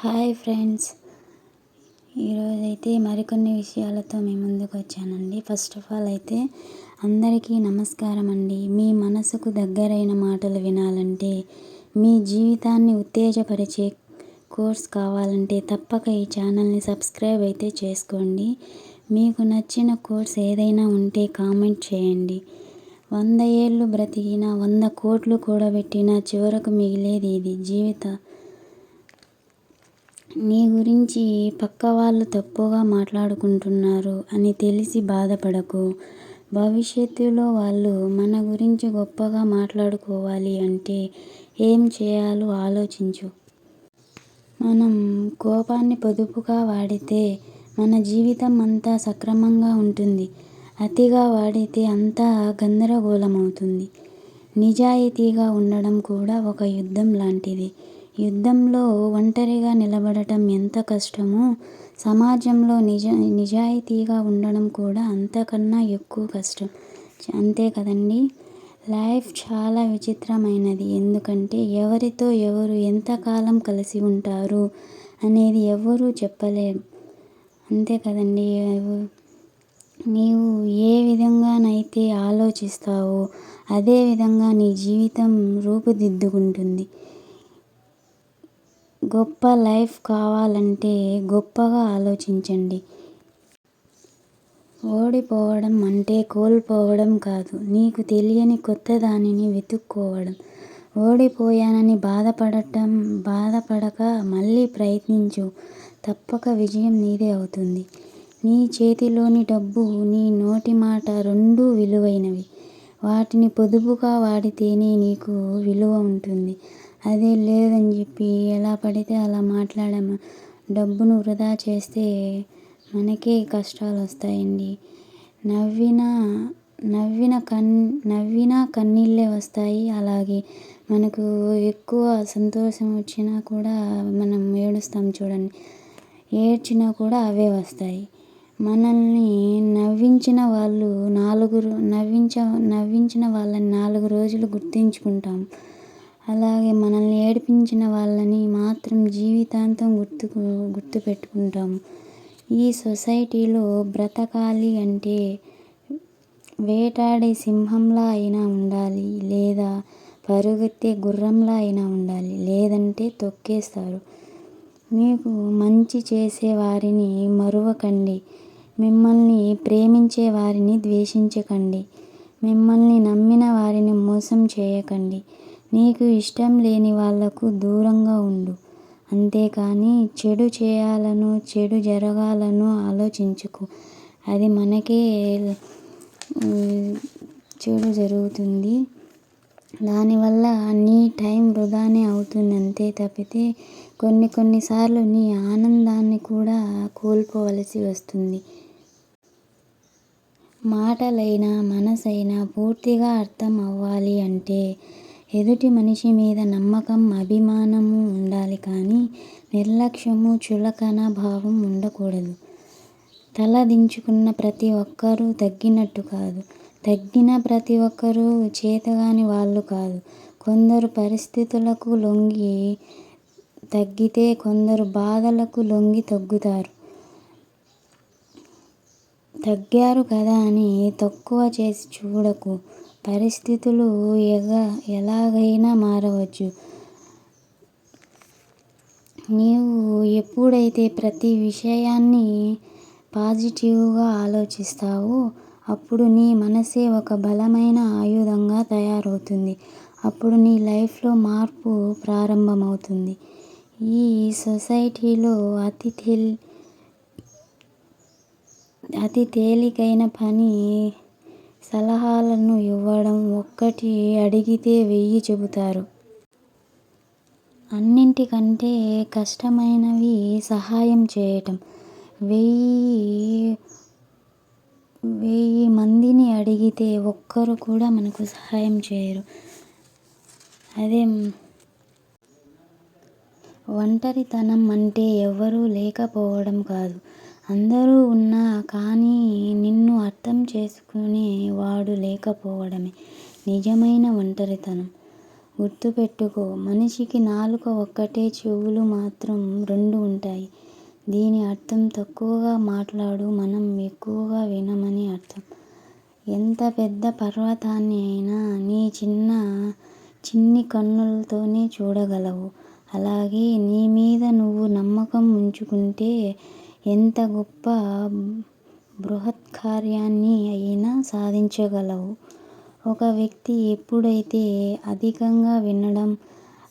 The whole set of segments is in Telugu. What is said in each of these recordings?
Hi friends. ఈరోజైతే మరికొన్ని విషయాలతో మీ ముందుకు వచ్చానండి. ఫస్ట్ ఆఫ్ ఆల్ అయితే అందరికీ నమస్కారం అండి. మీ మనసుకు దగ్గరైన మాటలు వినాలంటే మీ జీవితాన్ని ఉత్తేజపరిచే కోర్స్ కావాలంటే తప్పక ఈ ఛానల్ని సబ్స్క్రైబ్ అయితే చేసుకోండి. మీకు నచ్చిన కోర్స్ ఏదైనా ఉంటే కామెంట్ చేయండి. వంద ఏళ్ళు బ్రతికిన వంద కోట్లు కూడబెట్టిన చివరకు మిగిలేది ఇది. జీవిత నీ గురించి పక్క వాళ్ళు తప్పుగా మాట్లాడుకుంటున్నారు అని తెలిసి బాధపడకు. భవిష్యత్తులో వాళ్ళు మన గురించి గొప్పగా మాట్లాడుకోవాలి అంటే ఏం చేయాలో ఆలోచించు. మనం కోపాన్ని పొదుపుగా వాడితే మన జీవితం అంతా సక్రమంగా ఉంటుంది. అతిగా వాడితే అంతా గందరగోళమవుతుంది. నిజాయితీగా ఉండడం కూడా ఒక యుద్ధం లాంటిది. యుద్ధంలో ఒంటరిగా నిలబడటం ఎంత కష్టమో సమాజంలో నిజ నిజాయితీగా ఉండడం కూడా అంతకన్నా ఎక్కువ కష్టం. అంతే కదండి? లైఫ్ చాలా విచిత్రమైనది. ఎందుకంటే ఎవరితో ఎవరు ఎంతకాలం కలిసి ఉంటారు అనేది ఎవరూ చెప్పలేరు అంతే కదండి? నీవు ఏ విధంగానైతే ఆలోచిస్తావో అదే విధంగా నీ జీవితం రూపుదిద్దుకుంటుంది. గొప్ప లైఫ్ కావాలంటే గొప్పగా ఆలోచించండి. ఓడిపోవడం అంటే కోల్పోవడం కాదు. నీకు తెలియని కొత్త దానిని వెతుక్కోవడం. ఓడిపోయానని బాధపడటం బాధపడక మళ్ళీ ప్రయత్నించు. తప్పక విజయం నీదే అవుతుంది. నీ చేతిలోని డబ్బు నీ నోటి మాట రెండూ విలువైనవి. వాటిని పొదుపుగా వాడితేనే నీకు విలువ ఉంటుంది. అదే లేదని చెప్పి ఎలా పడితే అలా మాట్లాడాము. డబ్బును వృధా చేస్తే మనకే కష్టాలు వస్తాయండి నవ్విన నవ్విన కన్ నవ్వినా కన్నీళ్ళే వస్తాయి. అలాగే మనకు ఎక్కువ సంతోషం వచ్చినా కూడా మనం ఏడుస్తాం చూడండి. ఏడ్చినా కూడా అవే వస్తాయి. మనల్ని నవ్వించిన వాళ్ళు నాలుగు నవ్వించ నవ్వించిన వాళ్ళని నాలుగు రోజులు గుర్తుంచుకుంటాం. అలాగే మనల్ని ఏడిపించిన వాళ్ళని మాత్రం జీవితాంతం గుర్తుకు గుర్తుపెట్టుకుంటాము. ఈ సొసైటీలో బ్రతకాలి అంటే వేటాడే సింహంలా అయినా ఉండాలి లేదా పరుగెత్తే గుర్రంలా అయినా ఉండాలి లేదంటే తొక్కేస్తారు. మీకు మంచి చేసే వారిని మరువకండి. మిమ్మల్ని ప్రేమించే వారిని ద్వేషించకండి. మిమ్మల్ని నమ్మిన వారిని మోసం చేయకండి. నీకు ఇష్టం లేని వాళ్ళకు దూరంగా ఉండు. అంతేకాని చెడు చేయాలనో చెడు జరగాలనో ఆలోచించకు. అది మనకే చెడు జరుగుతుంది. దానివల్ల నీ టైం వృధానే అవుతుంది అంతే తప్పితే కొన్ని కొన్నిసార్లు నీ ఆనందాన్ని కూడా కోల్పోవలసి వస్తుంది. మాటలైనా మనసైనా పూర్తిగా అర్థం అవ్వాలి అంటే ఎదుటి మనిషి మీద నమ్మకం అభిమానము ఉండాలి కానీ నిర్లక్ష్యము చులకన భావం ఉండకూడదు. తల దించుకున్న ప్రతి ఒక్కరూ తగ్గినట్టు కాదు. తగ్గిన ప్రతి ఒక్కరూ చేతగాని వాళ్ళు కాదు. కొందరు పరిస్థితులకు లొంగి తగ్గితే కొందరు బాధలకు లొంగి తగ్గుతారు. తగ్గారు కదా అని తక్కువ చేసి చూడకు. పరిస్థితులు ఎగ ఎలాగైనా మారవచ్చు. నీవు ఎప్పుడైతే ప్రతి విషయాన్ని పాజిటివ్గా ఆలోచిస్తావో అప్పుడు నీ మనసే ఒక బలమైన ఆయుధంగా తయారవుతుంది. అప్పుడు నీ లైఫ్లో మార్పు ప్రారంభమవుతుంది. ఈ సొసైటీలో అతి తెల్ అతి తేలికైన పని సలహాలను ఇవ్వడం ఒక్కటి అడిగితే వెయ్యి చెబుతారు. అన్నింటికంటే కష్టమైనవి సహాయం చేయటం. వెయ్యి వెయ్యి మందిని అడిగితే ఒక్కరు కూడా మనకు సహాయం చేయరు. అదే ఒంటరితనం అంటే ఎవరూ లేకపోవడం కాదు. అందరూ ఉన్నా కానీ నిన్ను అర్థం చేసుకునే వాడు లేకపోవడమే నిజమైన ఒంటరితనం గుర్తుపెట్టుకో మనిషికి నాలుక ఒక్కటే చెవులు మాత్రం రెండు ఉంటాయి. దీని అర్థం తక్కువగా మాట్లాడు మనం ఎక్కువగా వినమని అర్థం. ఎంత పెద్ద పర్వతాన్ని అయినా నీ చిన్న చిన్ని కన్నులతోనే చూడగలవు. అలాగే నీ మీద నువ్వు నమ్మకం ఉంచుకుంటే ఎంత గొప్ప బృహత్కార్యాన్ని అయినా సాధించగలవు. ఒక వ్యక్తి ఎప్పుడైతే అధికంగా వినడం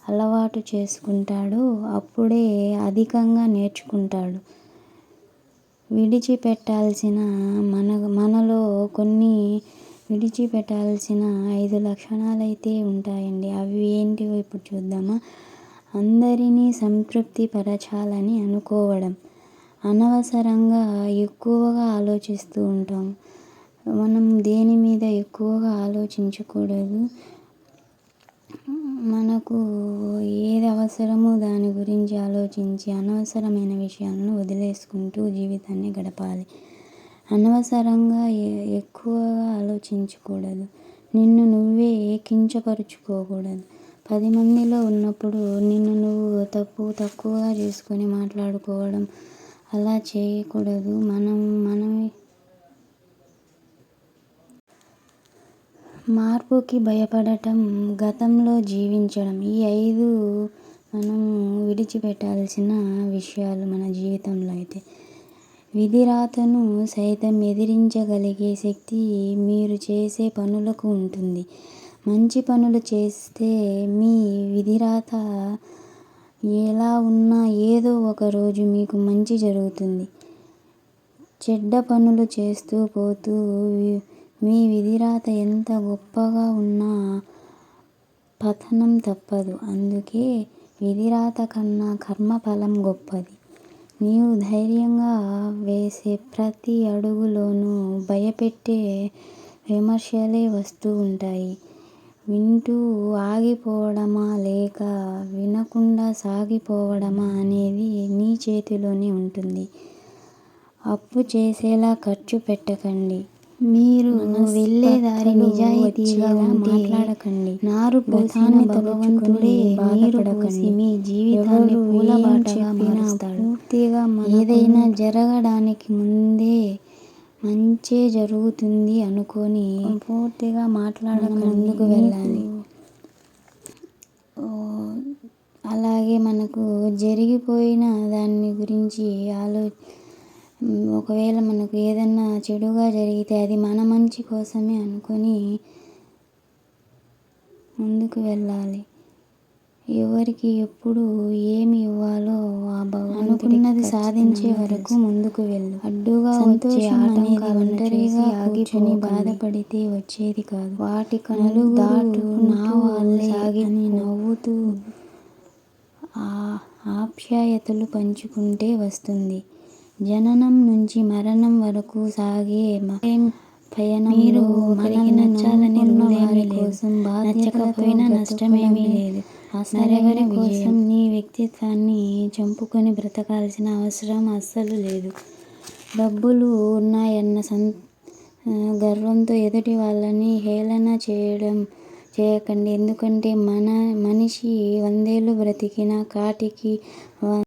అలవాటు చేసుకుంటాడో అప్పుడే అధికంగా నేర్చుకుంటాడు. విడిచిపెట్టాల్సిన మనలో కొన్ని విడిచిపెట్టాల్సిన ఐదు లక్షణాలైతే ఉంటాయండి. అవి ఏంటివో ఇప్పుడు చూద్దామా? అందరినీ సంతృప్తి పరచాలని అనుకోవడం. అనవసరంగా ఎక్కువగా ఆలోచిస్తూ ఉంటాం. మనం దేని మీద ఎక్కువగా ఆలోచించకూడదు. మనకు ఏది అవసరమో దాని గురించి ఆలోచించి అనవసరమైన విషయాలను వదిలేసుకుంటూ జీవితాన్ని గడపాలి. అనవసరంగా ఎక్కువగా ఆలోచించకూడదు. నిన్ను నువ్వే ఏకించపరుచుకోకూడదు పది మందిలో ఉన్నప్పుడు నిన్ను నువ్వు తప్పు తక్కువగా చేసుకొని మాట్లాడుకోవడం అలా చేయకూడదు. మనం మనమే మార్పుకి భయపడటం గతంలో జీవించడం ఈ ఐదు మనం విడిచిపెట్టాల్సిన విషయాలు మన జీవితంలో అయితే. విధిరాతను సైతం ఎదిరించగలిగే శక్తి మీరు చేసే పనులకు ఉంటుంది. మంచి పనులు చేస్తే మీ విధిరాత ఎలా ఉన్నా ఏదో ఒక రోజు మీకు మంచి జరుగుతుంది. చెడ్డ పనులు చేస్తూ పోతూ మీ విధిరాత ఎంత గొప్పగా ఉన్నా పతనం తప్పదు. అందుకే విధిరాత కన్నా కర్మఫలం గొప్పది. నీవు ధైర్యంగా వేసే ప్రతి అడుగులోనూ భయపెట్టే విమర్శలే వస్తూ ఉంటాయి. వింటూ ఆగిపోవడమా లేక వినకుండా సాగిపోవడమా అనేది నీ చేతిలోనే ఉంటుంది. అప్పు చేసేలా ఖర్చు పెట్టకండి. మీరు వెళ్ళే దారి నిజాయితీగా ఉంటే నారు పోసిన భగవంతుడే పోసి మీ జీవితాన్ని పూలబాటగా మారుస్తాడు. ఏదైనా జరగడానికి ముందే మంచే జరుగుతుంది అనుకుని పూర్తిగా మాట్లాడక ముందుకు వెళ్ళాలి. అలాగే మనకు జరిగిపోయిన దాని గురించి ఆలో ఒకవేళ మనకు ఏదన్నా చెడుగా జరిగితే అది మన మంచి కోసమే అనుకుని ముందుకు వెళ్ళాలి. ఎవరికి ఎప్పుడు ఏమి ఇవ్వాలో ఆ అనుకున్నది సాధించే వరకు ముందుకు వెళ్ళు. అడ్డుగా వచ్చే ఆటంకాలను ఒంటరిగా కూర్చుని బాధపడితే వచ్చేది కాదు. వాటి నలుగురు నా వాళ్ళే అని నవ్వుతూ ఆప్యాయతలు పంచుకుంటే వస్తుంది. జననం నుంచి మరణం వరకు సాగే పయనంలో మనల్ని నమ్ముకున్న వారి కోసం నచ్చకపోయినా నష్టమేమీ లేదు. మరెవరి కోసం నీ వ్యక్తిత్వాన్ని చంపుకుని బ్రతకాల్సిన అవసరం అస్సలు లేదు. డబ్బులు ఉన్నాయన్న గర్వంతో ఎదుటి వాళ్ళని హేళన చేయకండి. ఎందుకంటే మనిషి వందేళ్ళు బ్రతికినా కాటికి